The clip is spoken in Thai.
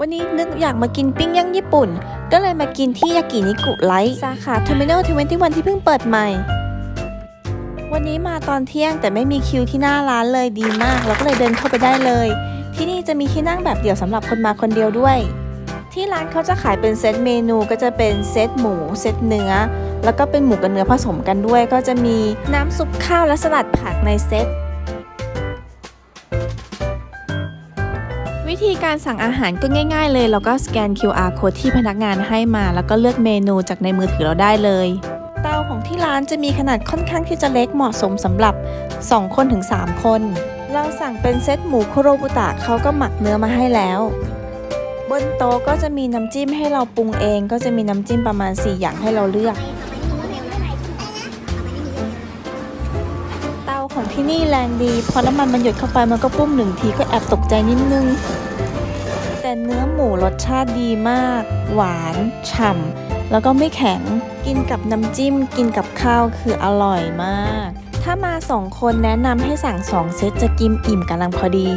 วันนี้นึกอยากมากินปิ้งย่างญี่ปุ่น ก็เลยมากินที่ยากินิกุไลท์สาขาเทอร์มินอลทเวนตี้วันที่เพิ่งเปิดใหม่ วันนี้มาตอนเที่ยงแต่ไม่มีคิวที่หน้าร้านเลยดีมาก เราก็เลยเดินเข้าไปได้เลย ที่นี่จะมีที่นั่งแบบเดี่ยวสำหรับคนมาคนเดียวด้วย ที่ร้านเขาจะขายเป็นเซตเมนูก็จะเป็นเซตหมูเซตเนื้อ แล้วก็เป็นหมูกับเนื้อผสมกันด้วย ก็จะมีน้ำซุปข้าวและสลัดผักในเซต วิธีการสั่งอาหารก็ง่ายๆ เลยเราก็สแกน QR code ที่พนักงานให้มา แล้วก็เลือกเมนูจากในมือถือเราได้เลย เตาของที่ร้านจะมีขนาดค่อนข้างที่จะเล็กเหมาะสมสำหรับ 2 คนถึง 3 คน เราสั่งเป็นเซตหมูคุโรบุตะเขาก็หมักเนื้อมาให้แล้ว บนโต๊ะก็จะมีน้ำจิ้มให้เราปรุงเอง ก็จะมีน้ำจิ้มประมาณ 4 อย่างให้เราเลือกเตาของที่นี่แรงดี พอน้ำมันมันหยดเข้าไปมันก็ปุ้มหนึ่งทีก็แอบตกใจนิดนึง แต่เนื้อหมูรสชาติดีมาก หวาน ฉ่ำ แล้วก็ไม่แข็ง กินกับน้ำจิ้ม กินกับข้าวคืออร่อยมาก ถ้ามาสองคนแนะนำให้สั่งสองเซตจะกินอิ่มกำลังพอดี